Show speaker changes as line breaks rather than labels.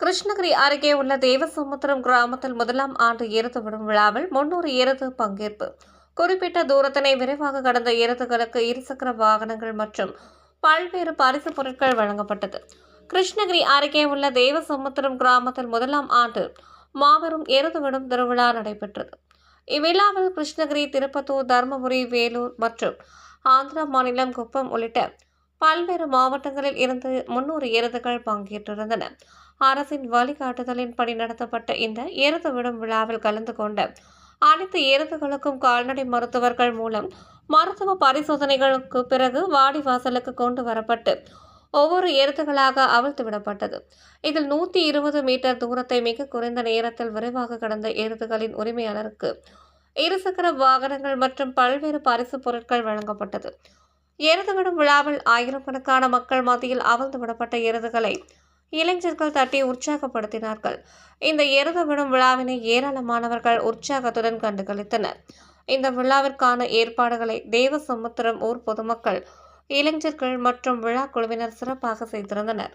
கிருஷ்ணகிரி அருகே உள்ள தேவசமுத்திரம் கிராமத்தில் முதலாம் ஆண்டு எருது விடும் விழாவில் முன்னூறு எருது பங்கேற்பு. குறிப்பிட்ட தூரத்தினை விரைவாக கடந்த எருதுகளுக்கு இருசக்கர வாகனங்கள் மற்றும் பல்வேறு பரிசு பொருட்கள் வழங்கப்பட்டது. கிருஷ்ணகிரி அருகே உள்ள தேவசமுத்திரம் கிராமத்தில் முதலாம் ஆண்டு மாபெரும் எருது விடும் திருவிழா நடைபெற்றது. இவ்விழாவில் கிருஷ்ணகிரி திருப்பத்தூர் தருமபுரி வேலூர் மற்றும் ஆந்திரா மாநிலம் குப்பம் உள்ளிட்ட பல்வேறு மாவட்டங்களில் இருந்து முன்னூறு எருதுகள் பங்கேற்றிருந்தன. அரசின் வழிகாட்டுதலின்படி நடத்தப்பட்ட இந்த எருது விடும் விழாவில் கலந்து கொண்ட அனைத்து எருதுகளுக்கும் கால்நடை மருத்துவர்கள் மூலம் மருத்துவ பரிசோதனைகளுக்கு பிறகு வாடிவாசலுக்கு கொண்டு வரப்பட்டு ஒவ்வொரு எருதுகளாக அவிழ்த்து விடப்பட்டது. இதில் நூற்றி இருபது மீட்டர் தூரத்தை மிக குறைந்த நேரத்தில் விரைவாக கடந்த எருதுகளின் உரிமையாளருக்கு இருசக்கர வாகனங்கள் மற்றும் பல்வேறு பரிசு பொருட்கள் வழங்கப்பட்டது. எருது விடும் விழாவில் ஆயிரக்கணக்கான மக்கள் மத்தியில் அவிழ்ந்து விடப்பட்ட எருதுகளை இளைஞர்கள் தட்டி உற்சாகப்படுத்தினார்கள். இந்த எருது விடும் விழாவினை ஏராளமானவர்கள் உற்சாகத்துடன் கண்டுகளித்தனர். இந்த விழாவிற்கான ஏற்பாடுகளை தேவசமுத்திரம் ஊர் பொதுமக்கள் இளைஞர்கள் மற்றும் விழா குழுவினர் சிறப்பாக செய்திருந்தனர்